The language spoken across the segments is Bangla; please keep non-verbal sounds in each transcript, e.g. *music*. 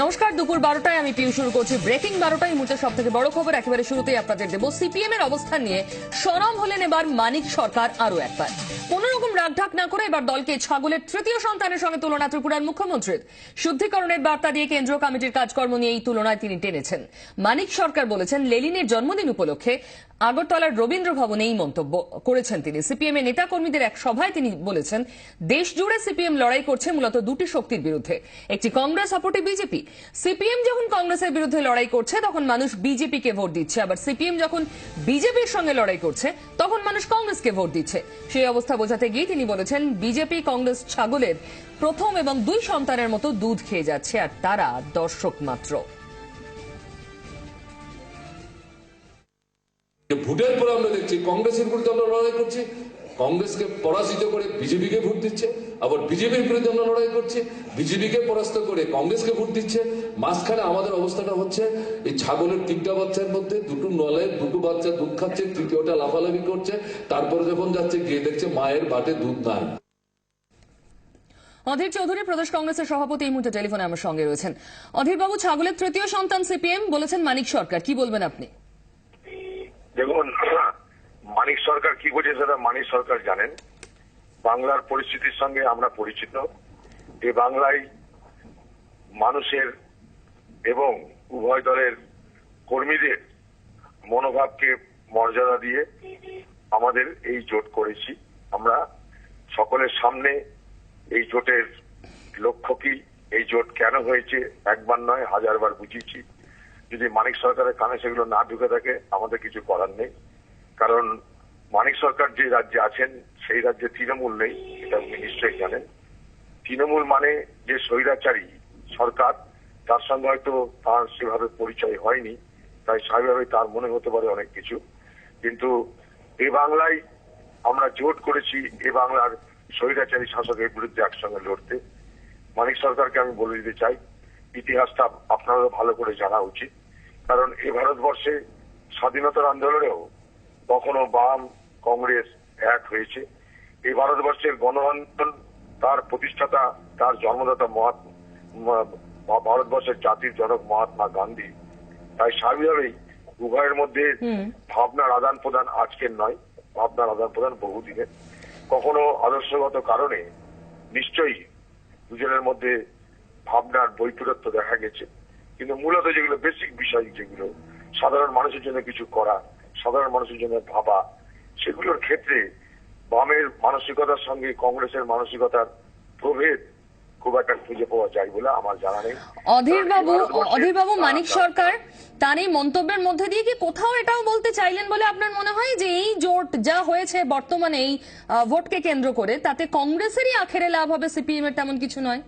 নমস্কার, দুপুর বারোটায় আমি পিউ শুরু করছি ব্রেকিং বারোটায়। মুহূর্তে সব থেকে বড় খবর, একেবারে শুরুতেই আপনাদের দেব। সিপিএম এর অবস্থান নিয়ে সরম হলেন এবার মানিক সরকার আরও একবার। কোন রকম রাগঢাক না করে এবার দলকে ছাগলের তৃতীয় সন্তানের সঙ্গে তুলনা ত্রিপুরার মুখ্যমন্ত্রীর। শুদ্ধিকরণের বার্তা দিয়ে কেন্দ্রীয় কমিটির কাজকর্ম নিয়ে এই তুলনায় তিনি টেনেছেন। মানিক সরকার বলেছেন, লেলিনের জন্মদিন উপলক্ষে আগরতলার রবীন্দ্র ভবনে এই মন্তব্য করেছেন তিনি। সিপিএম এর নেতাকর্মীদের এক সভায় তিনি বলেছেন, দেশ জুড়ে সিপিএম লড়াই করছে মূলত দুটি শক্তির বিরুদ্ধে। একটি কংগ্রেস, অপরটি বিজেপি। সিপিএম যখন কংগ্রেসের বিরুদ্ধে লড়াই করছে, তখন মানুষ বিজেপিকে ভোট দিচ্ছে। আবার সিপিএম যখন বিজেপির সঙ্গে লড়াই করছে, তখন মানুষ কংগ্রেসকে ভোট দিচ্ছে। সেই অবস্থা বোঝাতে গিয়ে তিনি বলেছেন, বিজেপি, কংগ্রেস ছাগলের প্রথম এবং দুই সন্তানের মতো দুধ খেয়ে যাচ্ছে, আর তারা দর্শক মাত্র। ভোটের পরে আমরা দেখছি কংগ্রেসের বিরুদ্ধে আমরা লড়াই করছি, কংগ্রেসকে পরাজিত করে বিজেপিকে ভোট দিচ্ছে, আবার বিজেপির বিরুদ্ধে আমরা লড়াই করছি, বিজেপিকে পরাস্ত করে কংগ্রেসকে ভোট দিচ্ছে। মাঝখানে আমাদের অবস্থাটা হচ্ছে, এই ছাগলের তিনটা বাচ্চার মধ্যে দুটো নলে, দুটো বাচ্চা দুধ খাচ্ছে, তৃতীয়টা লাফালাফি করছে, তারপরে যখন যাচ্ছে গিয়ে দেখছে মায়ের বাটে দুধ নাই। অধীর চৌধুরী, প্রদেশ কংগ্রেসের সভাপতি, এই মুহূর্তে টেলিফোনে আমার সঙ্গে রয়েছেন। অধীরবাবু, ছাগলের তৃতীয় সন্তান সিপিএম, বলেছেন মানিক সরকার, কি বলবেন আপনি? দেখুন, *clears throat* মানিক সরকার কি করছে সেটা মানিক সরকার জানেন। বাংলার পরিস্থিতির সঙ্গে আমরা পরিচিত। এই বাংলায় মানুষের এবং উভয় দলের কর্মীদের মনোভাবকে মর্যাদা দিয়ে আমাদের এই জোট করেছি। আমরা সকলের সামনে এই জোটের লক্ষ্য কি? এই জোট কেন হয়েছে? একবার নয়, হাজারবার বুঝিয়েছি। যদি মানিক সরকারের কানে সেগুলো না ঢুকে থাকে, আমাদের কিছু করার নেই। কারণ মানিক সরকার যে রাজ্যে আছেন, সেই রাজ্যে তৃণমূল নেই, এটা উনি নিশ্চয়ই জানেন। তৃণমূল মানে যে স্বৈরাচারী সরকার, তার সঙ্গে হয়তো তার সেভাবে পরিচয় হয়নি, তাই স্বাভাবিকভাবে তার মনে হতে পারে অনেক কিছু। কিন্তু এ বাংলায় আমরা জোট করেছি, এ বাংলার স্বৈরাচারী শাসকের বিরুদ্ধে একসঙ্গে লড়তে। মানিক সরকারকে আমি বলে দিতে চাই, ইতিহাসটা আপনারও ভালো করে জানা উচিত। কারণ এ ভারতবর্ষে স্বাধীনতার আন্দোলনেও কখনো বাম কংগ্রেস এক হয়েছে। এই ভারতবর্ষের গণ আন্দোলন তার প্রতিষ্ঠাতা তার জন্মদাতা মহাত্মা ভারতবর্ষের জাতির জনক মহাত্মা গান্ধী। তাই স্বাভাবিকভাবেই উভয়ের মধ্যে ভাবনার আদান প্রদান আজকের নয় ভাবনার আদান প্রদান বহুদিনের। কখনো আদর্শগত কারণে নিশ্চয়ই দুজনের মধ্যে ভাবনার বৈপরীত্য দেখা গেছে। কিন্তু মূলত যেগুলো বেসিক বিষয় যেগুলো সাধারণ মানুষের জন্য কিছু করা সাধারণ মানুষের জন্য ভাবা সেগুলোর ক্ষেত্রে বামের মানসিকতার সঙ্গে কংগ্রেসের মানসিকতার প্রভেদ খুব একটা খুঁজে পাওয়া যায় বলে আমার জানা নেই। অধীর বাবু কারণ এই ভারতবর্ষে অধীর বাবু মানিক সরকার তার এই মন্তব্যের মধ্যে দিয়ে কি কোথাও এটাও বলতে চাইলেন বলে আপনার মনে হয় যে এই জোট যা হয়েছে বর্তমানে এই ভোটকে কেন্দ্র করে তাতে কংগ্রেসেরই আখেরে লাভ হবে সিপিএম এর তেমন কিছু নয়?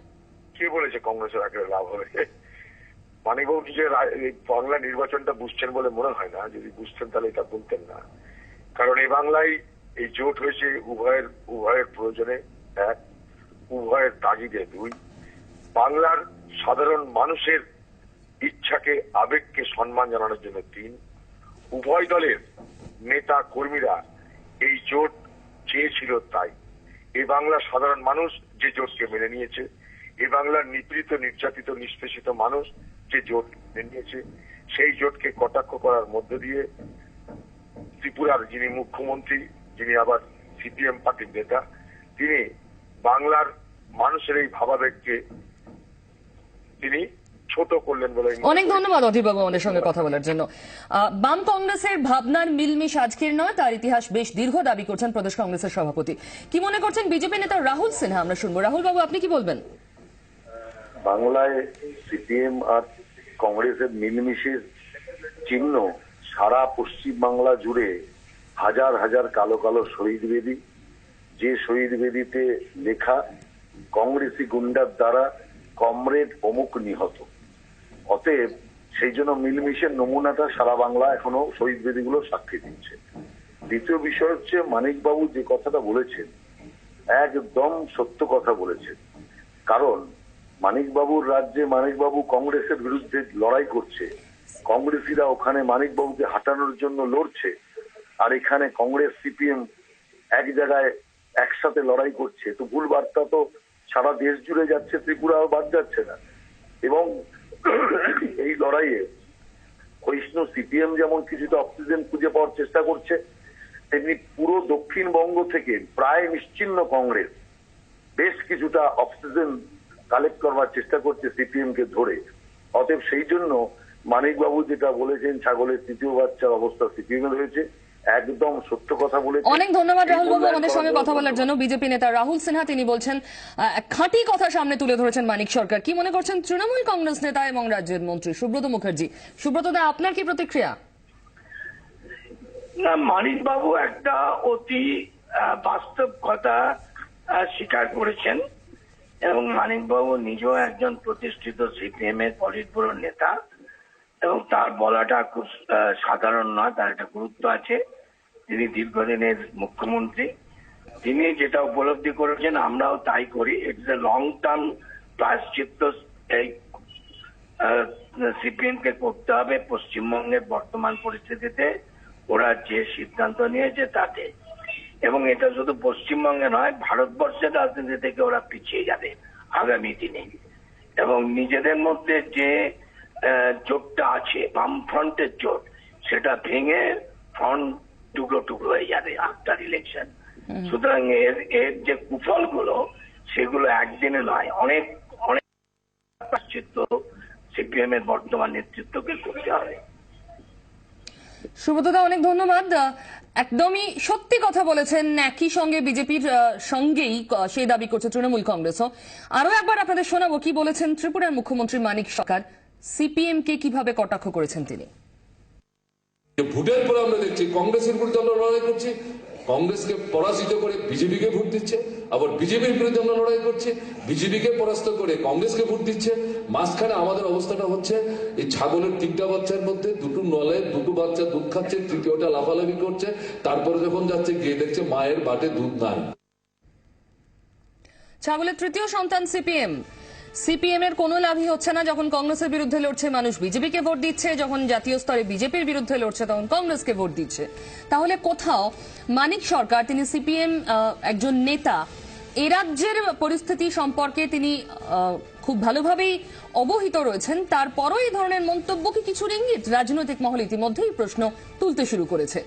কে বলেছে কংগ্রেসের আগে লাভ হবে? মানিকবাবু রা- বাংলা নির্বাচনটা বুঝছেন বলে মনে হয় না। যদি বুঝতেন তাহলে এটা বলতেন না। কারণ এই বাংলায় এই জোট হয়েছে উভয়ের উভয়ের প্রয়োজনে এক, উভয়ের তাগিদে দুই। বাংলার সাধারণ মানুষের ইচ্ছাকে, আবেগকে সম্মান জানানোর জন্য তিন। উভয় দলের নেতা কর্মীরা এই জোট চেয়েছিল তাই। এই বাংলার সাধারণ মানুষ যে জোটকে মেনে নিয়েছে এই বাংলার নিপীড়িত, নির্যাতিত, নিষ্পেষিত মানুষ যে জোট নিয়েছে সেই জোটকে কটাক্ষ করার মধ্য দিয়ে ত্রিপুরার যিনি মুখ্যমন্ত্রী যিনি আবার সিপিএম পার্টির নেতা তিনি বাংলার মানুষের এই ভাবাবেগকে তিনি ছোট করলেন বলে অনেক ধন্যবাদ অধীর বাবু আমাদের সঙ্গে কথা বলার জন্য। বাম কংগ্রেসের ভাবনার মিলমিশ আজকের নয় তার ইতিহাস বেশ দীর্ঘ দাবি করছেন প্রদেশ কংগ্রেসের সভাপতি। কি মনে করছেন বিজেপি নেতা রাহুল সিনহা? আমরা শুনব। রাহুল বাবু আপনি কি বলবেন? বাংলায় সিপিএম আর কংগ্রেসের মিলমিশের চিহ্ন সারা পশ্চিম বাংলা জুড়ে হাজার হাজার কালো কালো শহীদ বেদী, যে শহীদ বেদিতে লেখা কংগ্রেসি গুন্ডার দ্বারা কমরেড অমুক নিহত। অতএব সেই জন্য মিলমিশের নমুনাটা সারা বাংলা এখনও শহীদ বেদিগুলো সাক্ষী দিচ্ছে। দ্বিতীয় বিষয় হচ্ছে, মানিকবাবু যে কথাটা বলেছেন, একদম সত্য কথা বলেছেন। কারণ মানিকবাবুর রাজ্যে মানিকবাবু কংগ্রেসের বিরুদ্ধে লড়াই করছে। কংগ্রেসিরা ওখানে মানিকবাবুকে হাঁটানোর জন্য লড়ছে আর এখানে কংগ্রেস, সিপিএম এক জায়গায় একসাথে লড়াই করছে। তো ভুল বার্তা তো সারা দেশ জুড়ে যাচ্ছে, ত্রিপুরাও বাদ যাচ্ছে না। এবং এই লড়াইয়ে ক্ষয়িষ্ণু সিপিএম যেমন কিছুটা অক্সিজেন খুঁজে পাওয়ার চেষ্টা করছে, তেমনি পুরো দক্ষিণবঙ্গ থেকে প্রায় নিশ্চিন্ন কংগ্রেস বেশ কিছুটা অক্সিজেন কালেক্ট করবার চেষ্টা করছে সিপিএম কে ধরে। অতএব সেই জন্য মানিকবাবু যেটা বলেছেন ছাগলের তৃতীয় বাচ্চার অবস্থা সিপিএম এর হয়েছে। একদম সত্য কথা বলেছেন। অনেক ধন্যবাদ রাহুল বাবু আমাদের সঙ্গে কথা বলার জন্য। বিজেপি নেতা রাহুল সিনহা তিনি বলছেন খাঁটি কথা সামনে তুলে ধরেছেন মানিক সরকার। কি মনে করছেন তৃণমূল কংগ্রেস নেতা এবং রাজ্যের মন্ত্রী সুব্রত মুখার্জি? সুব্রত দা আপনার কি প্রতিক্রিয়া? না মানিক বাবু একটা অতি আহ, বাস্তব কথা আহ, স্বীকার করেছেন। এবং মানিকবাবু নিজেও একজন প্রতিষ্ঠিত সিপিএম এর ব্যুরো নেতা এবং তার বলাটা খুব সাধারণ নয়, তার একটা গুরুত্ব আছে। তিনি দীর্ঘদিনের মুখ্যমন্ত্রী। তিনি যেটা উপলব্ধি করেছেন, আমরাও তাই করি। ইটস এ লং টার্ম প্রায়শ্চিত্ত এই সিপিএম কে করতে হবে পশ্চিমবঙ্গের বর্তমান পরিস্থিতিতে। ওরা যে সিদ্ধান্ত নিয়েছে তাতে এবং এটা শুধু পশ্চিমবঙ্গে নয় ভারতবর্ষের রাজনীতি থেকে ওরা পিছিয়ে যাবে আগামী দিনে এবং নিজেদের মধ্যে যে জোটটা আছে বাম ফ্রন্টের জোট সেটা ভেঙে ফ্রন্ট টুকরো টুকরো হয়ে যাবে আফটার ইলেকশন সুতরাং এর এর যে কুফলগুলো সেগুলো একদিনে নয় অনেক অনেক সিপিএম এর বর্তমান নেতৃত্বকে করতে হবে সুব্রতদা, অনেক ধন্যবাদ। একদমই সত্যি কথা বলেছেন, একই সঙ্গে বিজেপির সঙ্গেই সেই দাবি করছে তৃণমূল কংগ্রেসও। আরও একবার আপনাদের শোনাবো কি বলেছেন ত্রিপুরার মুখ্যমন্ত্রী মানিক সরকার। সিপিএম কে কীভাবে কটাক্ষ করেছেন তিনি? ভোটের পরে আমরা দেখছি, কংগ্রেসের বিরুদ্ধে আমরা লড়াই করছি কংগ্রেসকে পরাজিত করে বিজেপিকে ভোট দিচ্ছে, আবার বিজেপির বিরুদ্ধে আমরা লড়াই করছি, বিজেপিকে পরাস্ত করে কংগ্রেসকে ভোট দিচ্ছে। মাঝখানে আমাদের অবস্থাটা হচ্ছে, এই ছাগলের তিনটা বাচ্চার মধ্যে দুটো নলে, দুটো বাচ্চা দুধ খাচ্ছে, তৃতীয়টা লাফালাফি করছে, তারপরে যখন যাচ্ছে গিয়ে দেখছে মায়ের বাটে দুধ নাই। ছাগলের তৃতীয় সন্তান সিপিএম। সিপিএম এর কোনো লাভই হচ্ছে না যখন কংগ্রেসের বিরুদ্ধে লড়ছে মানুষ। বিজেপিকে ভোট দিচ্ছে, যখন জাতীয় স্তরে বিজেপির বিরুদ্ধে লড়ছে, তখন কংগ্রেসকে ভোট দিচ্ছে। তাহলে কোথাও মানিক সরকার, তিনি সিপিএম একজন নেতা, এ রাজ্যের পরিস্থিতি সম্পর্কে তিনি খুব ভালোভাবেই অবহিত রয়েছেন। তারপরও এই ধরনের মন্তব্য কি কিছু ইঙ্গিত? রাজনৈতিক মহল ইতিমধ্যেই প্রশ্ন তুলতে শুরু করেছে।